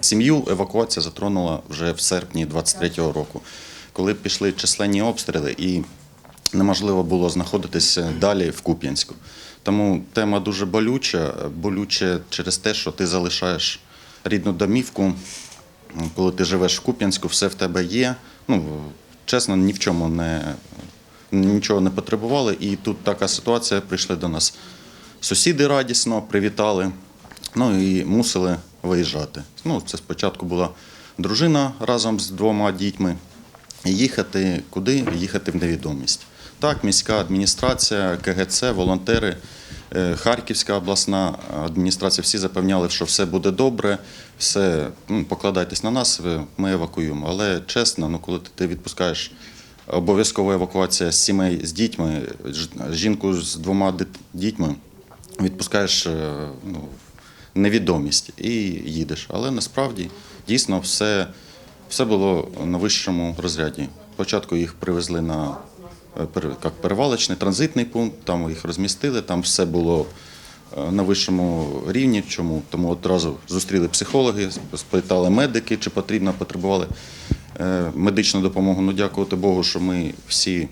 Сім'ю евакуація затронула вже в серпні 23-го року, коли пішли численні обстріли і неможливо було знаходитися далі в Куп'янську. Тому тема дуже болюча, болюча через те, що ти залишаєш рідну домівку, коли ти живеш в Куп'янську, все в тебе є. Ну, чесно, ні в чому не нічого не потребували. І тут така ситуація. Прийшли до нас сусіди радісно, привітали. Ну і мусили виїжджати. Ну, це спочатку була дружина разом з двома дітьми. І Їхати куди? Їхати в невідомість. Так, міська адміністрація, КГЦ, волонтери, е, Харківська обласна адміністрація всі запевняли, що все буде добре, все ну, покладайтесь на нас, ми евакуюємо. Але чесно, ну коли ти відпускаєш обов'язкова евакуація з сімей з дітьми, жінку з двома дітьми, відпускаєш е, ну, невідомість і їдеш. Але насправді дійсно все, все було на вищому розряді. Спочатку їх привезли на е, як перевалочний транзитний пункт, там їх розмістили, там все було е, на вищому рівні. Чому? Тому одразу зустріли психологи, спитали медики, чи потрібно, потребували е, медичну допомогу. Ну, дякувати Богу, що ми всі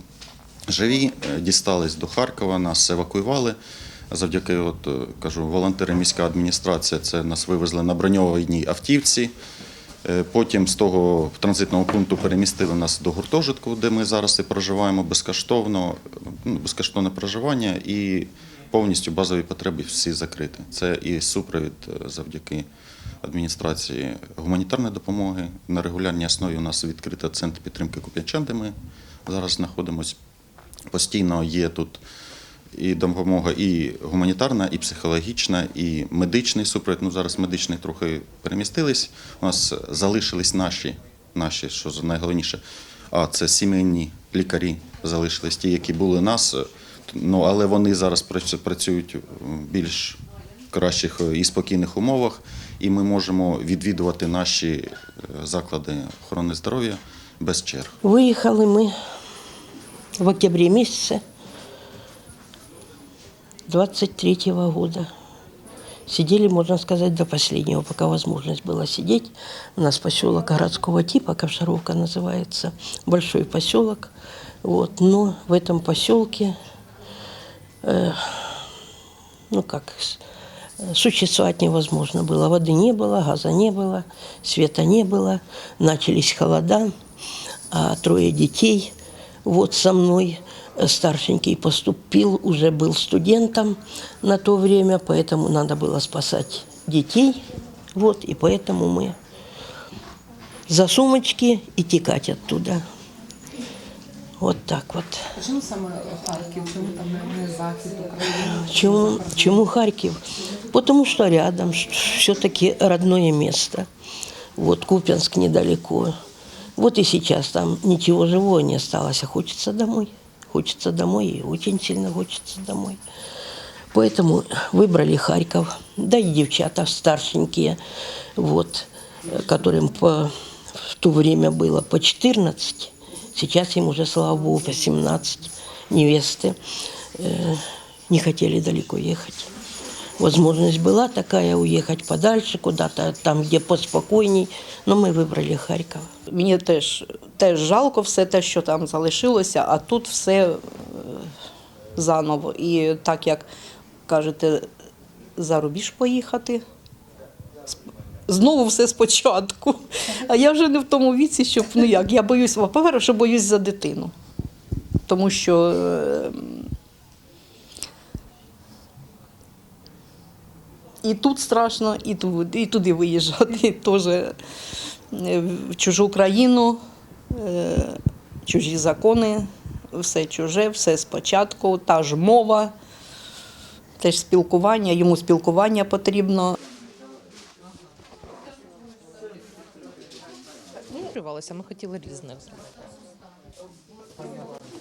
живі, дістались до Харкова, нас евакуювали. Завдяки, от е, кажу, волонтери міська адміністрація це нас вивезли на броньованій автівці. Е, Потім з того транзитного пункту перемістили нас до гуртожитку, де ми зараз і проживаємо безкоштовно, ну, безкоштовне проживання і повністю базові потреби всі закриті. Це і супровід е, завдяки адміністрації гуманітарної допомоги. На регулярній основі у нас відкритий центр підтримки куп'янчан, де ми зараз знаходимося. Постійно є тут і допомога і гуманітарна, і психологічна, і медичний супровід. Ну зараз медичний трохи перемістились. У нас залишились наші, наші, що найголовніше, а це сімейні лікарі залишились, ті, які були у нас. Ну але вони зараз працю- працюють в більш кращих і спокійних умовах, і ми можемо відвідувати наші е, заклади охорони здоров'я без черг. Выехали мы в октябре месяце 23 года. Сидели, можно сказать, до последнего, пока возможность была сидеть. У нас поселок городского типа, Ковшаровка называется, большой поселок. Вот, но в этом поселке, э, ну как, существовать невозможно было. Воды не было, газа не было, света не было. Начались холода, а трое детей вот со мной Э, Старшенький поступил, уже был студентом на то время, поэтому надо было спасать детей. Вот, и поэтому мы за сумочки и текать оттуда. Вот так вот. Чому саме Харків? Чому там не- не захід України? Чему, чему Харьков? Потому что рядом, все-таки родное место. Вот Купянск недалеко. Вот и сейчас там ничего живого не осталось, а хочется домой. Хочется домой и очень сильно хочется домой. Поэтому выбрали Харьков. Да и девчата старшенькие, вот, которым по, в то время было по 14, сейчас им уже, слава богу, по 17 невесты, э, не хотели далеко ехать. Возможность была такая уехать подальше, куда-то там, где поспокойней, но мы выбрали Харьков. Мені теж, теж жалко все те, що там залишилося, а тут все е, заново. І так як кажете, за рубіж поїхати. сп- Знову все спочатку. А я вже не в тому віці, щоб ну як. Я боюсь, по-перше, що боюсь за дитину. Тому що і тут страшно, і, тут, і туди виїжджати теж е, в чужу країну, е, чужі закони, все чуже, все спочатку, та ж мова, теж спілкування, йому спілкування потрібно.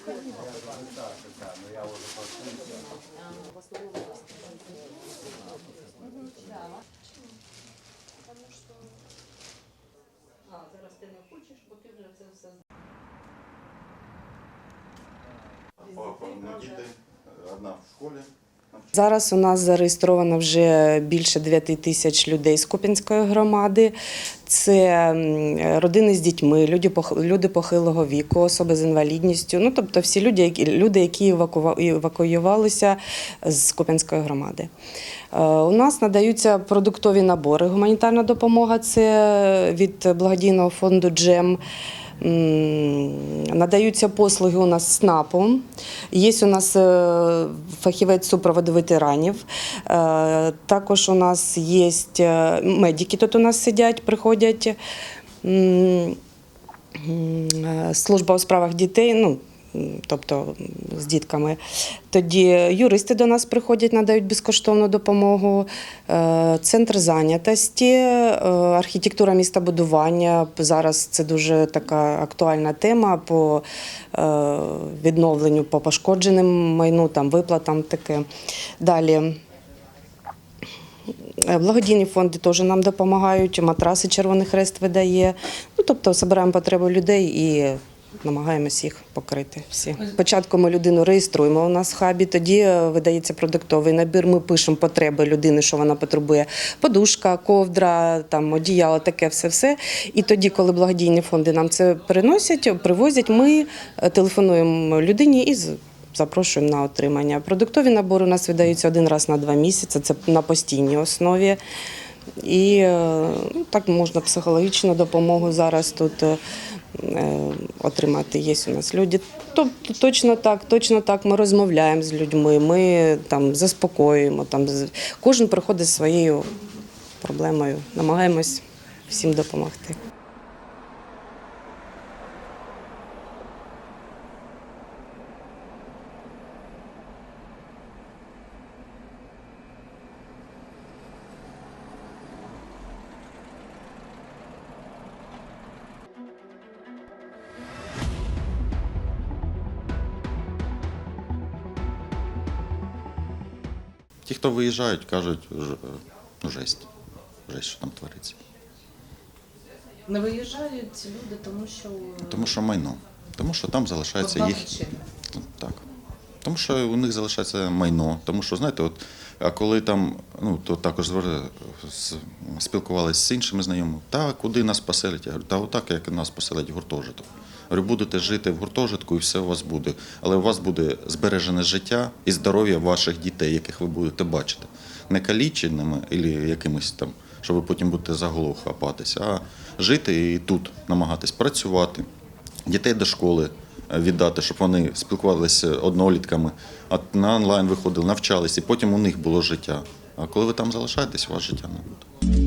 Не вривалося, ми хотіли різне зробити. Папа, ну, діти, одна в школі, Зараз у нас зареєстровано вже більше 9 тисяч людей з Куп'янської громади. Це родини з дітьми, люди, похилого віку, особи з інвалідністю. Ну, тобто всі люди, які, евакуювалися з Куп'янської громади. Е, У нас надаються продуктові набори. Гуманітарна допомога це від благодійного фонду Джем. Надаються послуги у нас СНАПу. Є у нас е, фахівець супроводу ветеранів. Е, Також у нас є е, медики, тут у нас сидять, приходять. Служба у справах дітей, ну, тобто з дітками. Тоді юристи до нас приходять, надають безкоштовну допомогу. Е, Центр зайнятості, е, архітектура містобудування. Зараз це дуже така актуальна тема по е, відновленню по пошкодженим майну, там виплатам таке. Далі. Е, Благодійні фонди теж нам допомагають, матраси Червоний Хрест видає. Ну, тобто збираємо потреби людей і намагаємось їх покрити всі. Спочатку ми людину реєструємо у нас в хабі, тоді е, видається продуктовий набір. Ми пишемо потреби людини, що вона потребує. Подушка, ковдра, там, одіяло, таке все-все. І тоді, коли благодійні фонди нам це приносять, привозять, ми е, телефонуємо людині і запрошуємо на отримання. Продуктові набори у нас видаються один раз на два місяці, це на постійній основі. І ну, так можна психологічну допомогу зараз тут отримати. Є у нас люди. Тобто точно так, точно так. Ми розмовляємо з людьми, ми там заспокоюємо. Там, кожен приходить зі своєю проблемою, намагаємось всім допомогти. Хто виїжджають, кажуть, ну, жесть. Жесть, що там твориться. Не виїжджають ці люди, тому що Тому що майно. Тому що там залишається їх. Так. Тому що у них залишається майно. Тому що, знаєте, от, а коли там, ну, то також спілкувалися з іншими знайомими, та куди нас поселять? Я говорю, та отак, як нас поселять гуртожиток. Говорю, будете жити в гуртожитку і все у вас буде. Але у вас буде збережене життя і здоров'я ваших дітей, яких ви будете бачити. Не каліченими або якимось там, що ви потім будете за хапатися, а жити і тут намагатись працювати дітей до школи е, віддати, щоб вони спілкувалися однолітками, а на онлайн виходили, навчалися, і потім у них було життя. А коли ви там залишаєтесь, у вас життя не буде.